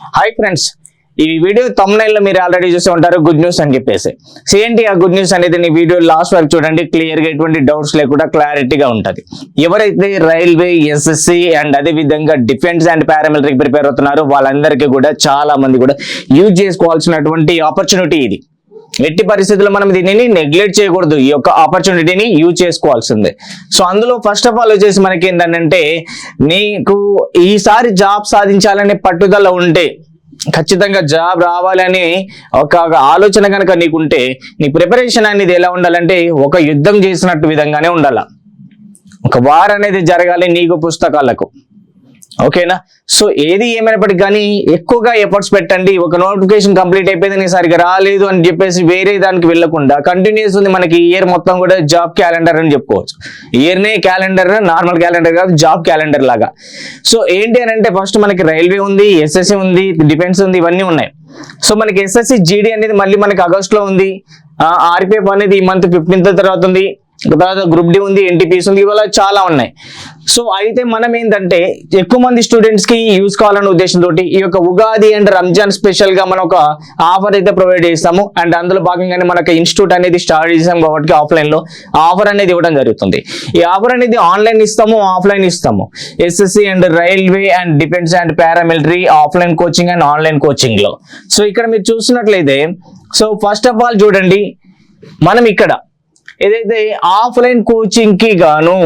Hi friends ఈ video తమ్నైల్లో మీరు ఆల్రెడీ చూసి ఉంటారు గుడ్ న్యూస్ అని చెప్పేసి. ఏంటి ఆ గుడ్ న్యూస్ అనేది నీ వీడియో లాస్ట్ వరకు చూడండి క్లియర్గా ఎటువంటి డౌట్స్ లేకుండా క్లారిటీగా ఉంటది. ఎవరైతే రైల్వే ఎస్ఎస్సి అండ్ అదే విధంగా డిఫెన్స్ అండ్ పారామిలిటరీ ప్రిపేర్ అవుతున్నారో వాళ్ళందరికీ కూడా చాలా మంది కూడా యూజ్ చేసుకోవాల్సినటువంటి ఆపర్చునిటీ ఇది. ఎట్టి పరిస్థితుల్లో మనం దీనిని నెగ్లెక్ట్ చేయకూడదు. ఈ యొక్క ఆపర్చునిటీని యూజ్ చేసుకోవాల్సిందే. సో అందులో ఫస్ట్ ఆఫ్ ఆల్ వచ్చేసి మనకి ఏంటంటే నీకు ఈసారి జాబ్ సాధించాలనే పట్టుదల ఉంటే ఖచ్చితంగా జాబ్ రావాలని ఒక ఆలోచన కనుక నీకుంటే నీ ప్రిపరేషన్ అనేది ఎలా ఉండాలంటే ఒక యుద్ధం చేసినట్టు విధంగానే ఉండాల. ఒక వార్ అనేది జరగాలి నీకు పుస్తకాలకు. ఓకేనా? సో ఏది ఏమైనప్పటికీ కానీ ఎక్కువగా ఎఫర్ట్స్ పెట్టండి. ఒక నోటిఫికేషన్ కంప్లీట్ అయిపోయింది నేను సరిగ్గా రాలేదు అని చెప్పేసి వేరే దానికి వెళ్ళకుండా కంటిన్యూస్ ఉంది మనకి ఇయర్ మొత్తం కూడా జాబ్ క్యాలెండర్ అని చెప్పుకోవచ్చు. ఇయర్నే క్యాలెండర్ నార్మల్ క్యాలెండర్ కాదు జాబ్ క్యాలెండర్ లాగా. సో ఏంటి అని అంటే ఫస్ట్ మనకి రైల్వే ఉంది ఎస్ఎస్సి ఉంది డిఫెన్స్ ఉంది ఇవన్నీ ఉన్నాయి. సో మనకి ఎస్ఎస్సి జీడీ అనేది మళ్ళీ మనకి ఆగస్ట్లో ఉంది. ఆర్పిఎఫ్ అనేది ఈ మంత్ ఫిఫ్టీన్త్ తర్వాత ఉంది. తర్వాత గ్రూప్ డి ఉంది ఎన్టీపీస్ ఉంది ఇవాళ చాలా ఉన్నాయి. సో అయితే మనం ఏంటంటే ఎక్కువ మంది స్టూడెంట్స్కి యూజ్ కావాలనే ఉద్దేశంతో ఈ యొక్క ఉగాది అండ్ రంజాన్ స్పెషల్గా మనం ఒక ఆఫర్ అయితే ప్రొవైడ్ చేస్తాము. అండ్ అందులో భాగంగానే మనకు ఇన్స్టిట్యూట్ అనేది స్టార్ట్ చేసాం కాబట్టి ఆఫ్లైన్లో ఆఫర్ అనేది ఇవ్వడం జరుగుతుంది. ఈ ఆఫర్ అనేది ఆన్లైన్ ఇస్తాము ఆఫ్లైన్ ఇస్తాము. SSC and railway and defence and paramilitary offline coaching and online కోచింగ్లో. So ఇక్కడ మీరు చూసినట్లయితే సో ఫస్ట్ ఆఫ్ ఆల్ చూడండి మనం ఇక్కడ ఏదైతే ఆఫ్లైన్ కోచింగ్కి గాను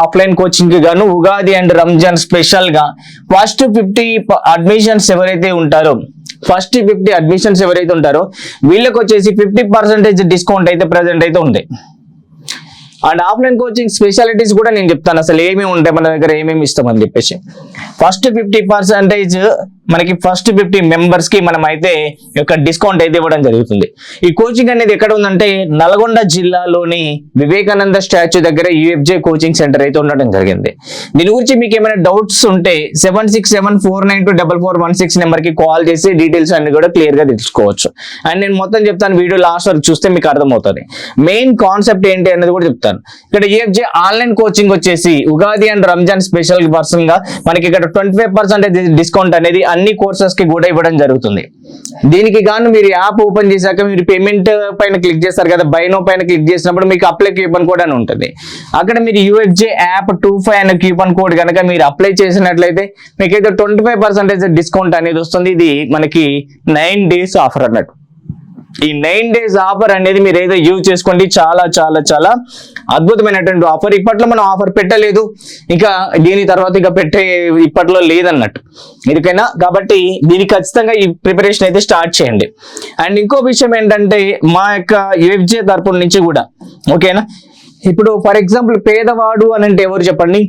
ఆఫ్లైన్ కోచింగ్కి గాను ఉగాది అండ్ రంజాన్ స్పెషల్గా ఫస్ట్ ఫిఫ్టీ అడ్మిషన్స్ ఎవరైతే ఉంటారో ఫస్ట్ ఫిఫ్టీ అడ్మిషన్స్ ఎవరైతే ఉంటారో వీళ్ళకి వచ్చేసి ఫిఫ్టీ పర్సెంటేజ్ డిస్కౌంట్ అయితే ప్రజెంట్ అయితే ఉంది. అండ్ ఆఫ్లైన్ కోచింగ్ స్పెషాలిటీస్ కూడా నేను చెప్తాను. అసలు ఏమేమి ఉంటాయి మన దగ్గర ఏమేమి ఇస్తామని చెప్పేసి. ఫస్ట్ ఫిఫ్టీ పర్సెంటేజ్ మనకి ఫస్ట్ ఫిఫ్టీ మెంబర్స్కి మనం అయితే యొక్క డిస్కౌంట్ అయితే ఇవ్వడం జరుగుతుంది. ఈ కోచింగ్ అనేది ఎక్కడ ఉందంటే నల్గొండ జిల్లాలోని వివేకానంద స్టాచ్యూ దగ్గర యూఎఫ్జే కోచింగ్ సెంటర్ అయితే ఉండడం జరిగింది. దీని గురించి మీకు ఏమైనా డౌట్స్ ఉంటే seven six seven four nine two double four one six నెంబర్కి కాల్ చేసి డీటెయిల్స్ అన్ని కూడా క్లియర్గా తెలుసుకోవచ్చు. అండ్ నేను మొత్తం చెప్తాను వీడియో లాస్ట్ వరకు చూస్తే మీకు అర్థమవుతుంది. మెయిన్ కాన్సెప్ట్ ఏంటి అనేది కూడా చెప్తాను. ఇక్కడ యూఎఫ్జే ఆన్లైన్ కోచింగ్ వచ్చేసి ఉగాది అండ్ రంజాన్ స్పెషల్ పర్సన్గా మనకి ఇక్కడ ట్వంటీ ఫైవ్ డిస్కౌంట్ అనేది అన్ని కోర్సెస్కి కూడా ఇవ్వడం జరుగుతుంది. దీనికి గాను మీరు యాప్ ఓపెన్ చేశాక మీరు పేమెంట్ పైన క్లిక్ చేస్తారు కదా బైనో పైన క్లిక్ చేసినప్పుడు మీకు అప్లై క్యూపన్ కోడ్ అని ఉంటుంది. అక్కడ మీరు యూఎఫ్జే యాప్ టూ ఫైవ్ అనే క్యూపన్ కోడ్ కనుక మీరు అప్లై చేసినట్లయితే మీకైతే ట్వంటీ ఫైవ్ పర్సెంటేజ్ డిస్కౌంట్ అనేది వస్తుంది. ఇది మనకి నైన్ డేస్ ఆఫర్ అన్నట్టు. ఈ నైన్ డేస్ ఆఫర్ అనేది మీరు ఏదో యూజ్ చేసుకోండి చాలా చాలా చాలా అద్భుతమైనటువంటి ఆఫర్. ఇప్పట్లో మనం ఆఫర్ పెట్టలేదు. ఇంకా దీని తర్వాత ఇక పెట్టే ఇప్పట్లో లేదన్నట్టు. ఎందుకైనా కాబట్టి దీనికి ఖచ్చితంగా ఈ ప్రిపరేషన్ అయితే స్టార్ట్ చేయండి. అండ్ ఇంకో విషయం ఏంటంటే మా యొక్క యుఎఫ్జే తరపున నుంచి కూడా ఓకేనా? ఇప్పుడు ఫర్ ఎగ్జాంపుల్ పేదవాడు అని అంటే ఎవరు చెప్పండి?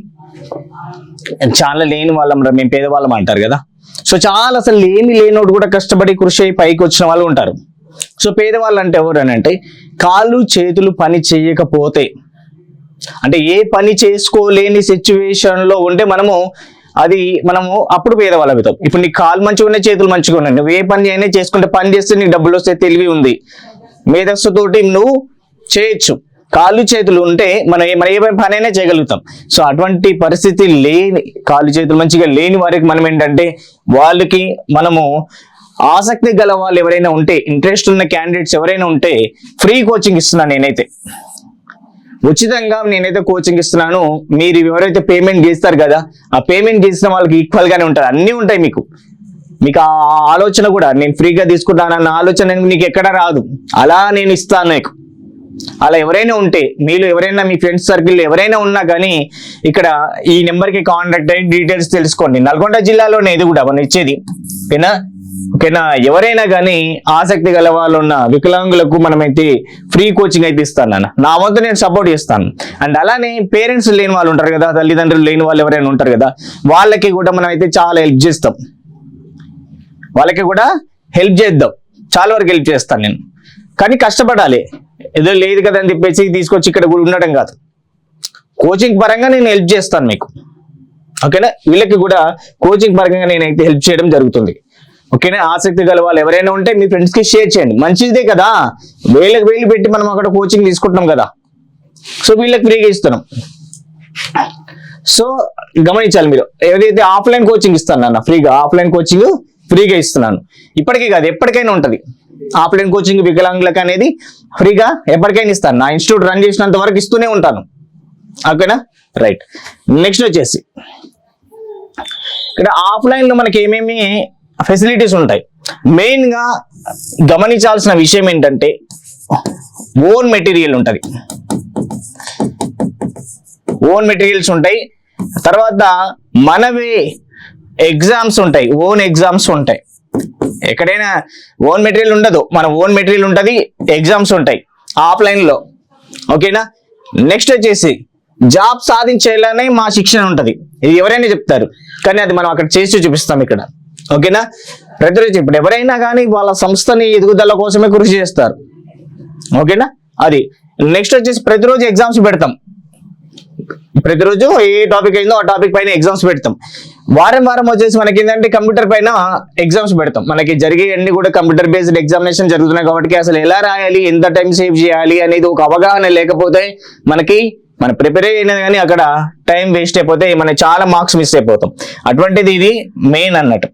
చాలా లేని వాళ్ళం మేము పేదవాళ్ళం అంటారు కదా. సో చాలా అసలు లేని లేనోడు కూడా కష్టపడి కృషి అయి పైకి వచ్చిన వాళ్ళు ఉంటారు. సో పేదవాళ్ళు అంటే ఎవరు అని అంటే కాళ్ళు చేతులు పని చేయకపోతే అంటే ఏ పని చేసుకోలేని సిచ్యువేషన్లో ఉంటే మనము అది మనము అప్పుడు పేదవాళ్ళు అవుతాం. ఇప్పుడు నీ కాలు మంచిగా ఉన్నాయి చేతులు మంచిగా ఉన్నాయి. నువ్వు ఏ పని అయినా చేసుకుంటే పని చేస్తే నీకు డబ్బులు వస్తే తెలివి ఉంది. మేధస్సుతోటి నువ్వు చేయొచ్చు. కాళ్ళు చేతులు ఉంటే మనం ఏ- మనం ఏ పని అయినా చేయగలుగుతాం. సో అటువంటి పరిస్థితి లేని కాళ్ళు చేతులు మంచిగా లేని వారికి మనం ఏంటంటే వాళ్ళకి మనము ఆసక్తి గల వాళ్ళు ఎవరైనా ఉంటే ఇంట్రెస్ట్ ఉన్న క్యాండిడేట్స్ ఎవరైనా ఉంటే ఫ్రీ కోచింగ్ ఇస్తున్నాను నేనైతే. ఉచితంగా నేనైతే కోచింగ్ ఇస్తున్నాను. మీరు ఎవరైతే పేమెంట్ చేస్తారు కదా ఆ పేమెంట్ చేసిన వాళ్ళకి ఈక్వల్ గానే ఉంటారు. అన్నీ ఉంటాయి మీకు. మీకు ఆ ఆలోచన కూడా నేను ఫ్రీగా తీసుకుంటానన్న ఆలోచన నీకు ఎక్కడ రాదు. అలా నేను ఇస్తాను నీకు అలా ఎవరైనా ఉంటే మీలో ఎవరైనా మీ ఫ్రెండ్స్ సర్కిల్ ఎవరైనా ఉన్నా కానీ ఇక్కడ ఈ నెంబర్కి కాంటాక్ట్ అయ్యి డీటెయిల్స్ తెలుసుకోండి. నల్గొండ జిల్లాలోనే ఇది కూడా మనం ఇచ్చేది. ఓకేనా ఓకేనా ఎవరైనా కానీ ఆసక్తి గల వాళ్ళు ఉన్న వికలాంగులకు మనమైతే ఫ్రీ కోచింగ్ అయితే ఇస్తాను నాన్న. నా వంతు నేను సపోర్ట్ చేస్తాను. అండ్ అలానే పేరెంట్స్ లేని వాళ్ళు ఉంటారు కదా తల్లిదండ్రులు లేని వాళ్ళు ఎవరైనా ఉంటారు కదా వాళ్ళకి కూడా మనం అయితే చాలా హెల్ప్ చేస్తాం. వాళ్ళకి కూడా హెల్ప్ చేద్దాం. చాలా వరకు హెల్ప్ చేస్తాను నేను. కానీ కష్టపడాలి. ఏదో లేదు కదా అని చెప్పేసి తీసుకొచ్చి ఇక్కడ కూడా ఉండడం కాదు. కోచింగ్ పరంగా నేను హెల్ప్ చేస్తాను మీకు. ఓకేనా? వీళ్ళకి కూడా కోచింగ్ పరంగా నేనైతే హెల్ప్ చేయడం జరుగుతుంది. ఓకేనా? ఆసక్తి గల వాళ్ళు ఎవరైనా ఉంటే మీ ఫ్రెండ్స్కి షేర్ చేయండి. మంచిదే కదా? వేలకు వేలు పెట్టి మనం అక్కడ కోచింగ్ తీసుకుంటున్నాం కదా? సో వీళ్ళకి ఫ్రీగా ఇస్తున్నాం. సో గమనించాలి మీరు. ఏదైతే ఆఫ్లైన్ కోచింగ్ ఇస్తాను నాన్న ఫ్రీగా ఆఫ్లైన్ కోచింగ్ ఫ్రీగా ఇస్తున్నాను. ఇప్పటికే కాదు ఎప్పటికైనా ఉంటుంది. ఆఫ్లైన్ కోచింగ్ వికలాంగులకు అనేది ఫ్రీగా ఎప్పటికైనా ఇస్తాను. నా ఇన్స్టిట్యూట్ రన్ చేసినంత వరకు ఇస్తూనే ఉంటాను. ఓకేనా? రైట్. నెక్స్ట్ వచ్చేసి ఇక్కడ ఆఫ్లైన్లో మనకి ఏమేమి ఫెసిలిటీస్ ఉంటాయి. మెయిన్గా గమనించాల్సిన విషయం ఏంటంటే ఓన్ మెటీరియల్ ఉంటుంది. ఓన్ మెటీరియల్స్ ఉంటాయి. తర్వాత మనవే ఎగ్జామ్స్ ఉంటాయి. ఓన్ ఎగ్జామ్స్ ఉంటాయి. ఎక్కడైనా ఓన్ మెటీరియల్ ఉండదు. మన ఓన్ మెటీరియల్ ఉంటుంది ఎగ్జామ్స్ ఉంటాయి. ఆఫ్లైన్లో ఓకేనా? నెక్స్ట్ వచ్చేసి జాబ్ సాధించేలానే మా శిక్షణ ఉంటుంది. ఇది ఎవరైనా చెప్తారు. కానీ అది మనం అక్కడ చేసి చూపిస్తాం ఇక్కడ. ఓకేనా? ప్రతిరోజు ఇప్పుడు ఎవరైనా కానీ వాళ్ళ సంస్థని ఎదుగుదల కోసమే కృషి చేస్తారు. ఓకేనా? అది. నెక్స్ట్ వచ్చేసి ప్రతిరోజు ఎగ్జామ్స్ పెడతాం. ప్రతిరోజు ఏ టాపిక్ అయిందో ఆ టాపిక్ పైన ఎగ్జామ్స్ పెడతాం. వారం వారం వచ్చేసి మనకి ఏంటంటే కంప్యూటర్ పైన ఎగ్జామ్స్ పెడతాం. మనకి జరిగే అన్ని కూడా కంప్యూటర్ బేస్డ్ ఎగ్జామినేషన్ జరుగుతున్నాయి కాబట్టి అసలు ఎలా రాయాలి ఎంత టైం సేవ్ చేయాలి అనేది ఒక అవగాహన లేకపోతే మనకి మన ప్రిపేర్ అయినది కానీ అక్కడ టైం వేస్ట్ అయిపోతే మనం చాలా మార్క్స్ మిస్ అయిపోతాం. అటువంటిది ఇది మెయిన్ అన్నట్టు.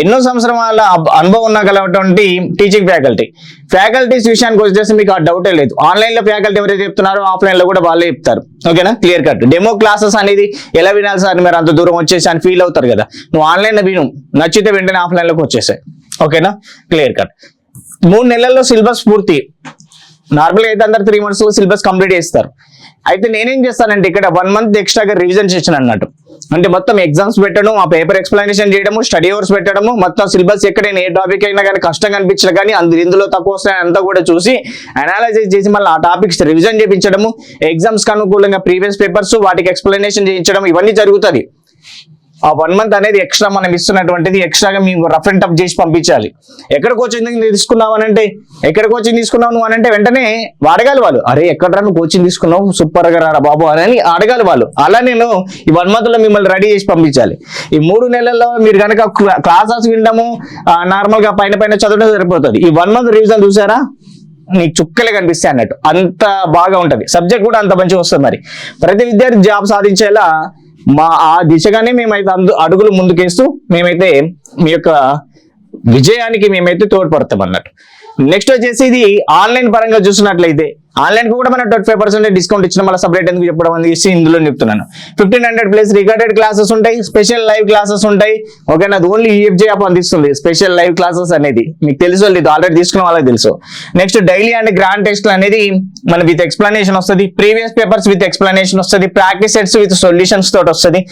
ఎన్నో సంవత్సరాల అనుభవం ఉన్న కలటువంటి టీచింగ్ ఫ్యాకల్టీ ఫ్యాకల్టీస్ విషయానికి వచ్చేసి మీకు ఆ డౌటే లేదు. ఆన్లైన్లో ఫ్యాకల్టీ ఎవరైతే చెప్తున్నారో ఆఫ్లైన్లో కూడా వాళ్ళే చెప్తారు. ఓకేనా క్లియర్ కట్ డెమో క్లాసెస్ అనేది ఎలా వినాలి సార్? మీరు అంత దూరం వచ్చేసి అని ఫీల్ అవుతారు కదా. నువ్వు ఆన్లైన్లో విను. నచ్చితే వెంటనే ఆఫ్లైన్లోకి వచ్చేసాయి. ఓకేనా క్లియర్ కట్ మూడు నెలల్లో సిలబస్ పూర్తి. నార్మల్గా అయితే అందరు త్రీ మంత్స్ సిలబస్ కంప్లీట్ చేస్తారు. అయితే నేనేం చేస్తానంటే ఇక్కడ వన్ మంత్ ఎక్స్ట్రాగా రివిజన్ చేసిన అన్నట్టు అంటే మొత్తం ఎగ్జామ్స్ పెట్టడం ఆ పేపర్ ఎక్స్ప్లెనేషన్ చేయడము స్టడీ అవర్స్ పెట్టడము మొత్తం సిలబస్ ఎక్కడైనా ఏ టాపిక్ అయినా కానీ కష్టంగా అనిపించిన కానీ అందు ఇందులో తక్కువ వస్తాయి అంతా కూడా చూసి అనాలైజ్ చేసి మళ్ళీ ఆ టాపిక్స్ రివిజన్ చేయించడము ఎగ్జామ్స్కి అనుకూలంగా ప్రీవియస్ పేపర్స్ వాటికి ఎక్స్ప్లెనేషన్ చేయించడం ఇవన్నీ జరుగుతుంది. ఆ వన్ మంత్ అనేది ఎక్స్ట్రా మనం ఇస్తున్నటువంటిది ఎక్స్ట్రాగా మేము రఫ్ అండ్ టఫ్ చేసి పంపించాలి. ఎక్కడ కోచింగ్ తీసుకున్నావు అని అంటే ఎక్కడ కోచింగ్ తీసుకున్నావు నువ్వు అని అంటే వెంటనే అడగాలి వాళ్ళు. అరే ఎక్కడ నువ్వు కోచింగ్ తీసుకున్నావు? సూపర్గా రా బాబు అని అడగాలి వాళ్ళు. అలా నేను ఈ వన్ మంత్లో మిమ్మల్ని రెడీ చేసి పంపించాలి. ఈ మూడు నెలల్లో మీరు కనుక క్లాసెస్ వినడము నార్మల్గా పైన పైన చదవడం సరిపోతుంది. ఈ వన్ మంత్ రివిజన్ చూసారా? నీకు చుక్కలే కనిపిస్తాయి అన్నట్టు. అంత బాగా ఉంటది. సబ్జెక్ట్ కూడా అంత మంచిగా వస్తుంది మరి. ప్రతి విద్యార్థి జాబ్ సాధించేలా మా ఆ దిశగానే మేమైతే అందు అడుగులు ముందుకేస్తూ మేమైతే మీ యొక్క విజయానికి మేమైతే తోడ్పడతాం అన్నట్టు నెక్స్ట్ వచ్చేసి ఇది ఆన్లైన్ పరంగా చూసినట్లయితే ఆన్లైన్ కూడా మనం ట్వంటీ ఫైవ్ పర్సెంట్ డిస్కౌంట్ ఇచ్చిన మళ్ళీ సపరేట్ ఎందుకు చెప్పడం అనేసి ఇందులో చెప్తున్నాను fifteen hundred plus recorded classes ఉంటాయి స్పెషల్ లైవ్ క్లాసెస్ ఉంటాయి. ఓకే అది ఓన్లీ ఈఎఫ్జే యాప్ అందిస్తుంది స్పెషల్ లైవ్ క్లాసెస్ అనేది. మీకు తెలుసు ఇది ఆల్రెడీ తీసుకున్న వాళ్ళకి తెలుసు. Next daily and grand test అనేది మన విత్ ఎక్స్ప్లెనేషన్ వస్తుంది ప్రీవియస్ పేపర్స్ విత్ ఎక్స్ప్లెనేషన్ వస్తుంది ప్రాక్టీస్ సెట్స్ విత్ సొల్యూషన్స్ తోటి వస్తుంది.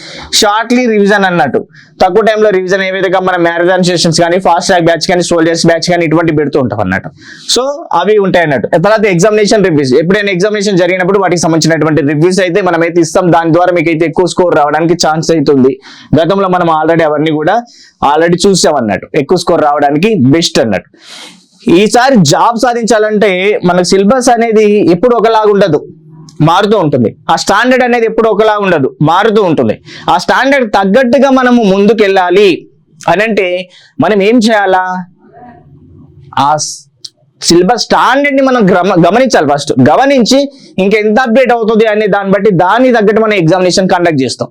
షార్ట్లీ రివిజన్ అన్నట్టు. తక్కువ టైంలో రివిజన్ ఏ విధంగా మన మ్యారథాన్ సెషన్స్ కానీ ఫాస్ట్ ట్రాక్ బ్యాచ్ కానీ సోల్జర్స్ బ్యాచ్ కానీ ఇటువంటి పెడుతూ ఉంటాం అన్నట్టు. సో అవి ఉంటాయి అన్నట్టు. తర్వాత ఎగ్జామినేషన్ రివ్యూస్ ఎప్పుడైనా ఎగ్జామినేషన్ జరిగినప్పుడు వాటికి సంబంధించినటువంటి రివ్యూస్ అయితే మనం అయితే ఇస్తాం. దాని ద్వారా మీకు అయితే ఎక్కువ స్కోర్ రావడానికి ఛాన్స్ అవుతుంది గతంలో మనం ఆల్రెడీ అవన్నీ కూడా ఆల్రెడీ చూసాం అన్నట్టు. ఎక్కువ స్కోర్ రావడానికి బెస్ట్ అన్నట్టు. ఈసారి జాబ్ సాధించాలంటే మనకు సిలబస్ అనేది ఎప్పుడు ఒకలాగా ఉండదు. మారుతూ ఉంటుంది. ఆ స్టాండర్డ్ అనేది ఎప్పుడు ఒకలా ఉండదు. మారుతూ ఉంటుంది. ఆ స్టాండర్డ్ తగ్గట్టుగా మనము ముందుకు వెళ్ళాలి అని అంటే మనం ఏం చేయాలా? ఆ సిలబస్ స్టాండర్డ్ని మనం గమనించాలి ఫస్ట్ గమనించి ఇంకెంత అప్డేట్ అవుతుంది అనే దాన్ని బట్టి దానికి తగ్గట్టు మనం ఎగ్జామినేషన్ కండక్ట్ చేస్తాం.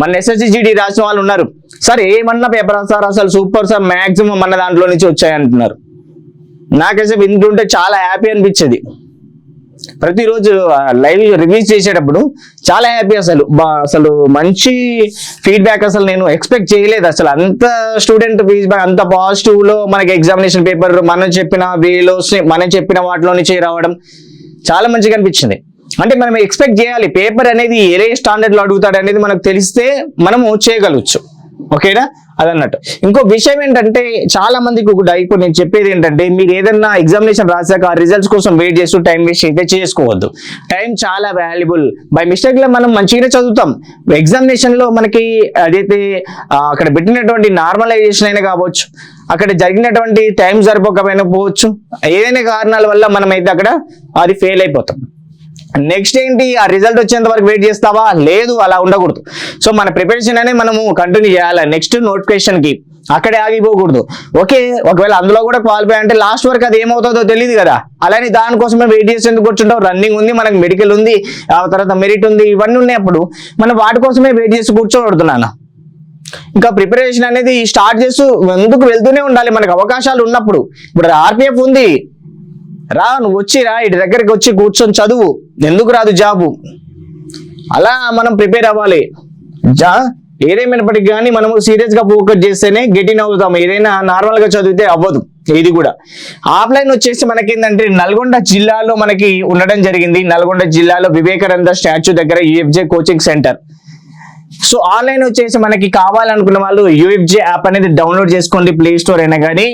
మన ఎస్ఎస్సిజిడి రాసిన వాళ్ళు ఉన్నారు. సార్ ఏమన్నా పేపర్ సార్? అసలు సూపర్ సార్ మాక్సిమం మన దాంట్లో నుంచి వచ్చాయంటున్నారు నాకైతే వింటుంటే చాలా హ్యాపీ అనిపించేది. ప్రతిరోజు లైవ్ రివ్యూస్ చేసేటప్పుడు చాలా హ్యాపీ అసలు. అసలు మంచి ఫీడ్బ్యాక్ అసలు నేను ఎక్స్పెక్ట్ చేయలేదు. అసలు అంత స్టూడెంట్ ఫీడ్బ్యాక్ అంత పాజిటివ్లో మనకి ఎగ్జామినేషన్ పేపర్ మనం చెప్పిన వేలో మనం చెప్పిన వాటిలో నుంచి రావడం చాలా మంచిగా అనిపించింది. అంటే మనం ఎక్స్పెక్ట్ చేయాలి. పేపర్ అనేది ఏ స్టాండర్డ్లో అడుగుతాడు అనేది మనకు తెలిస్తే మనము చేయగలవచ్చు. ఓకేనా? అదన్నట్టు. ఇంకో విషయం ఏంటంటే చాలా మందికి కూడా ఇప్పుడు నేను చెప్పేది ఏంటంటే మీరు ఏదైనా ఎగ్జామినేషన్ రాసాక ఆ రిజల్ట్స్ కోసం వెయిట్ చేస్తూ టైం వేస్ట్ అయితే చేసుకోవద్దు. టైం చాలా వాల్యుబుల్ బై మిస్టేక్లో మనం మంచిగానే చదువుతాం. ఎగ్జామినేషన్లో మనకి అదైతే అక్కడ పెట్టినటువంటి నార్మలైజేషన్ అయినా కావచ్చు అక్కడ జరిగినటువంటి టైం సరిపోకపోయినా పోవచ్చు. ఏదైనా కారణాల వల్ల మనం అయితే అక్కడ అది ఫెయిల్ అయిపోతాం. నెక్స్ట్ ఏంటి? ఆ రిజల్ట్ వచ్చేంత వరకు వెయిట్ చేస్తావా? లేదు అలా ఉండకూడదు. సో మన ప్రిపరేషన్ అనేది మనము కంటిన్యూ చేయాలి? నెక్స్ట్ నోటిఫికేషన్కి అక్కడే ఆగిపోకూడదు. ఓకే ఒకవేళ అందులో కూడా క్వాలిఫై అంటే లాస్ట్ వరకు అది ఏమవుతుందో తెలియదు కదా. అలానే దానికోసమే వెయిట్ చేసి ఎందుకు కూర్చుంటావు? రన్నింగ్ ఉంది మనకి మెడికల్ ఉంది ఆ తర్వాత మెరిట్ ఉంది ఇవన్నీ ఉన్నాయప్పుడు మనం వాటి కోసమే వెయిట్ చేసి కూర్చోబడుతున్నాను. ఇంకా ప్రిపరేషన్ అనేది స్టార్ట్ చేస్తూ ముందుకు వెళ్తూనే ఉండాలి? మనకు అవకాశాలు ఉన్నప్పుడు. ఇప్పుడు ఆర్పిఎఫ్ ఉంది. రా నువ్వు వచ్చి రా ఇటు దగ్గరికి వచ్చి కూర్చొని చదువు. ఎందుకు రాదు జాబు? అలా మనం ప్రిపేర్ అవ్వాలి. జా ఏదేమైనప్పటికీ కానీ మనము సీరియస్గా ఫోకస్ చేస్తేనే గెటిన్ అవుతాం ఏదైనా నార్మల్గా చదివితే అవ్వదు ఇది కూడా. ఆఫ్లైన్ వచ్చేసి మనకి ఏంటంటే నల్గొండ జిల్లాలో మనకి ఉండడం జరిగింది. నల్గొండ జిల్లాలో వివేకానంద స్టాచ్యూ దగ్గర UFJ coaching centre. So online వచ్చేసి మనకి కావాలనుకున్న వాళ్ళు యూఎఫ్జే యాప్ అనేది డౌన్లోడ్ చేసుకోండి ప్లే స్టోర్ అయినా కానీ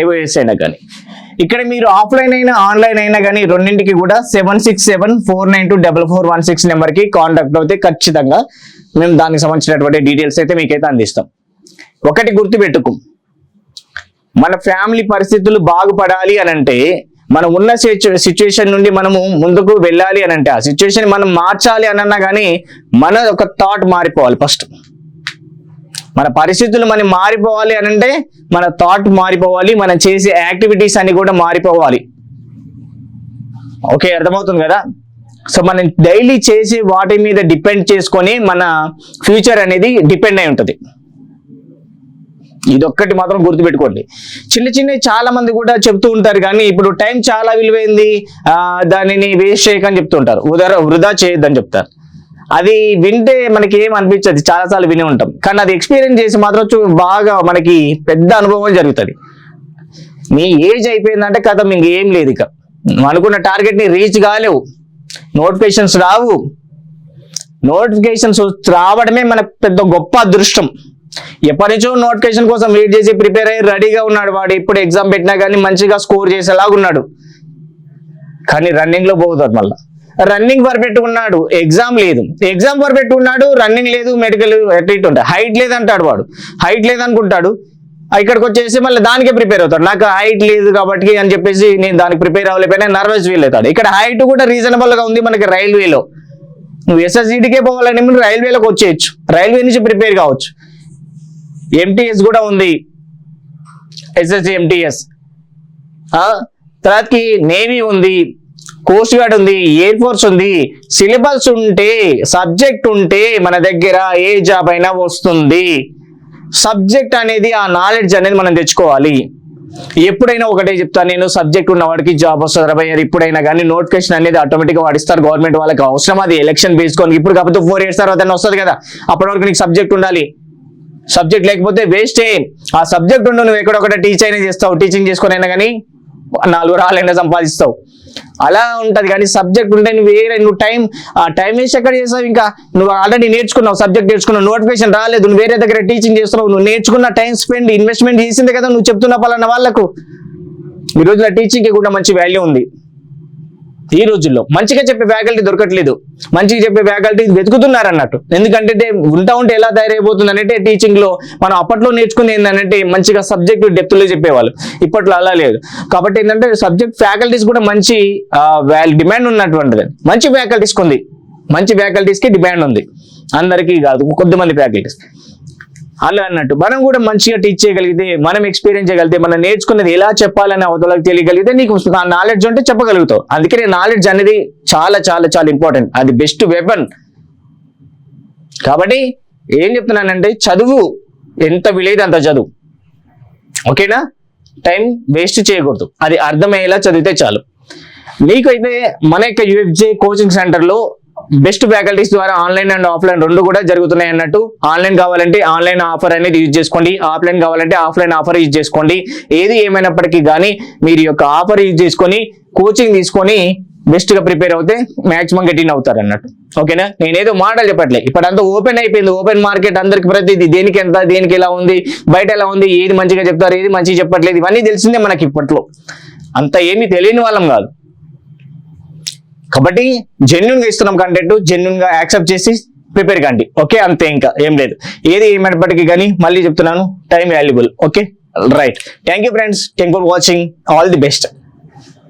ఐఓఎస్ అయినా కానీ. ఇక్కడ మీరు ఆఫ్లైన్ అయినా ఆన్లైన్ అయినా కానీ రెండింటికి కూడా seven six seven four nine two double four one six నెంబర్కి కాంటాక్ట్ అవుతే ఖచ్చితంగా మేము దానికి సంబంధించినటువంటి డీటెయిల్స్ అయితే మీకైతే అందిస్తాం. ఒకటి గుర్తుపెట్టుకు. మన ఫ్యామిలీ పరిస్థితులు బాగుపడాలి అని అంటే మనం ఉన్న సిచ్యువేషన్ నుండి మనము ముందుకు వెళ్ళాలి అని అంటే ఆ సిచ్యువేషన్ మనం మార్చాలి అనన్నా కానీ మన ఒక థాట్ మారిపోవాలి ఫస్ట్. మన పరిస్థితులు మనం మారిపోవాలి అని అంటే మన థాట్ మారిపోవాలి మనం చేసే యాక్టివిటీస్ అన్ని కూడా మారిపోవాలి. ఓకే అర్థమవుతుంది కదా? సో మనం డైలీ చేసే వాటి మీద డిపెండ్ చేసుకొని మన ఫ్యూచర్ అనేది డిపెండ్ అయి ఉంటుంది. ఇదొక్కటి మాత్రం గుర్తుపెట్టుకోండి. చిన్న చిన్న చాలా మంది కూడా చెప్తూ ఉంటారు కానీ ఇప్పుడు టైం చాలా విలువైంది దానిని వేస్ట్ చేయకని చెప్తుంటారు ఉదర వృధా చేయొద్దని చెప్తారు. అది వింటే మనకి ఏం అనిపించదు. చాలాసార్లు విని ఉంటాం. కానీ అది ఎక్స్పీరియన్స్ చేసి మాత్రం బాగా మనకి పెద్ద అనుభవం జరుగుతుంది. నీ ఏజ్ అయిపోయిందంటే కథ మీకు ఏం లేదు ఇక. అనుకున్న టార్గెట్ని రీచ్ కాలేవు. నోటిఫికేషన్స్ రావు. నోటిఫికేషన్స్ రావడమే మన పెద్ద గొప్ప అదృష్టం. ఎప్పటి నుంచో నోటిఫికేషన్ కోసం వెయిట్ చేసి ప్రిపేర్ అయ్యి రెడీగా ఉన్నాడు వాడు. ఇప్పుడు ఎగ్జామ్ పెట్టినా కానీ మంచిగా స్కోర్ చేసేలాగా ఉన్నాడు. కానీ రన్నింగ్లో పోతుంది మళ్ళీ. రన్నింగ్ పర్ఫెక్ట్ ఎగ్జామ్ లేదు. ఎగ్జామ్ పర్ఫెక్ట్ రన్నింగ్ లేదు మెడికల్ అటు ఇటు ఉంటాయి హైట్ లేదంటాడు వాడు. హైట్ లేదనుకుంటాడు. ఇక్కడికి వచ్చేసి మళ్ళీ దానికే ప్రిపేర్ అవుతాడు. నాకు హైట్ లేదు కాబట్టి అని చెప్పేసి నేను దానికి ప్రిపేర్ అవ్వలేకపోయినా నర్వస్ ఫీల్ అవుతాడు. ఇక్కడ హైట్ కూడా రీజనబుల్గా ఉంది మనకి రైల్వేలో నువ్వు ఎస్ఎస్సిటీకే పోవాలని రైల్వేలోకి వచ్చేయచ్చు. రైల్వే నుంచి ప్రిపేర్ కావచ్చు. ఎంటీఎస్ కూడా ఉంది. ఎస్ఎస్సి ఎంటీఎస్ తర్వాతకి నేవీ ఉంది. కోస్ట్ గార్డ్ ఉంది ఎయిర్ ఫోర్స్ ఉంది సిలబస్ ఉంటే సబ్జెక్ట్ ఉంటే మన దగ్గర ఏ జాబ్ అయినా వస్తుంది. సబ్జెక్ట్ అనేది ఆ నాలెడ్జ్ అనేది మనం తెచ్చుకోవాలి. ఎప్పుడైనా ఒకటే చెప్తాను నేను సబ్జెక్ట్ ఉన్న వాడికి జాబ్ వస్తుంది రబయ్య ఇప్పుడైనా కానీ నోటిఫికేషన్ అనేది ఆటోమేటిక్గా వాడిస్తారు గవర్నమెంట్ వాళ్ళకి. అవసరం అది ఎలక్షన్ బేస్కొని ఇప్పుడు కాకపోతే ఫోర్ ఇయర్స్ తర్వాత వస్తుంది కదా. అప్పటి వరకు నీకు సబ్జెక్ట్ ఉండాలి. సబ్జెక్ట్ లేకపోతే వేస్టే ఆ సబ్జెక్ట్ ఉండు నువ్వు ఎక్కడొక్కడ టీచ్ అయినా చేస్తావు టీచింగ్ చేసుకొని అయినా కానీ నాలుగు రాళ్ళైనా సంపాదిస్తావు. అలా ఉంటది. కానీ సబ్జెక్ట్ ఉంటే నువ్వు వేరే నువ్వు టైం ఆ టైం వేసి ఎక్కడ చేసావు ఇంకా? నువ్వు ఆల్రెడీ నేర్చుకున్నావు సబ్జెక్ట్ నేర్చుకున్నావు నోటిఫికేషన్ రాలేదు నువ్వు వేరే దగ్గర టీచింగ్ చేస్తున్నావు నువ్వు నేర్చుకున్న టైం స్పెండ్ ఇన్వెస్ట్మెంట్ చేసింది కదా నువ్వు చెప్తున్న పలానా వాళ్ళకు. ఈ రోజున టీచింగ్కి కూడా మంచి వాల్యూ ఉంది. ఈ రోజుల్లో మంచిగా చెప్పే ఫ్యాకల్టీ దొరకట్లేదు. మంచిగా చెప్పే ఫ్యాకల్టీ వెతుకుతున్నారు అన్నట్టు. ఎందుకంటే ఉంటా ఉంటే ఎలా తయారైపోతుంది అంటే టీచింగ్లో మనం అప్పట్లో నేర్చుకుంది ఏంటంటే మంచిగా సబ్జెక్ట్ డెప్త్లో చెప్పేవాళ్ళు. ఇప్పట్లో అలా లేదు. కాబట్టి ఏంటంటే సబ్జెక్ట్ ఫ్యాకల్టీస్ కూడా మంచి డిమాండ్ ఉన్నటువంటిది. మంచి ఫ్యాకల్టీస్ ఉంది మంచి ఫ్యాకల్టీస్కి డిమాండ్ ఉంది. అందరికీ కాదు కొద్దిమంది ఫ్యాకల్టీస్ అలా అన్నట్టు. మనం కూడా మంచిగా టీచ్ చేయగలిగితే మనం ఎక్స్పీరియన్స్ చేయగలిగితే మనం నేర్చుకున్నది ఎలా చెప్పాలని అవతలకు తెలియగలిగితే నీకు ఆ నాలెడ్జ్ ఉంటే చెప్పగలుగుతావు. అందుకనే నాలెడ్జ్ అనేది చాలా చాలా చాలా ఇంపార్టెంట్ అది బెస్ట్ వెపన్ కాబట్టి ఏం చెప్తున్నానంటే చదువు ఎంత విలేదు అంత చదువు. ఓకేనా టైం వేస్ట్ చేయకూడదు. అది అర్థమయ్యేలా చదివితే చాలు. నీకైతే మన యొక్క యూఎఫ్జే కోచింగ్ సెంటర్లో బెస్ట్ ఫ్యాకల్టీస్ ద్వారా ఆన్లైన్ అండ్ ఆఫ్లైన్ రెండు కూడా జరుగుతున్నాయి అన్నట్టు. ఆన్లైన్ కావాలంటే ఆన్లైన్ ఆఫర్ అనేది యూజ్ చేసుకోండి. ఆఫ్లైన్ కావాలంటే ఆఫ్లైన్ ఆఫర్ యూజ్ చేసుకోండి. ఏది ఏమైనప్పటికీ కానీ మీరు యొక్క ఆఫర్ యూజ్ చేసుకొని కోచింగ్ తీసుకొని బెస్ట్గా ప్రిపేర్ అవుతే మాక్సిమం గెటిన్ అవుతారు అన్నట్టు. ఓకేనా? నేనేదో మాటలు చెప్పట్లే. ఇప్పుడంతా ఓపెన్ అయిపోయింది. ఓపెన్ మార్కెట్ అందరికి ప్రతిదీ దేనికి ఎంత దేనికి ఎలా ఉంది బయట ఎలా ఉంది ఏది మంచిగా చెప్తారు ఏది మంచిగా చెప్పట్లేదు ఇవన్నీ తెలిసిందే మనకి ఇప్పట్లో. అంత ఏమీ తెలియని వాళ్ళం కాదు. కాబట్టి జెన్యున్గా ఇస్తున్నాం కంటెంట్ జెన్యున్గా యాక్సెప్ట్ చేసి ప్రిపేర్ కండి. ఓకే? అంతే ఇంకా. ఏం లేదు. ఏది ఏమైనప్పటికీ కానీ మళ్ళీ చెప్తున్నాను time valuable okay? Right thank you friends thank for watching all the best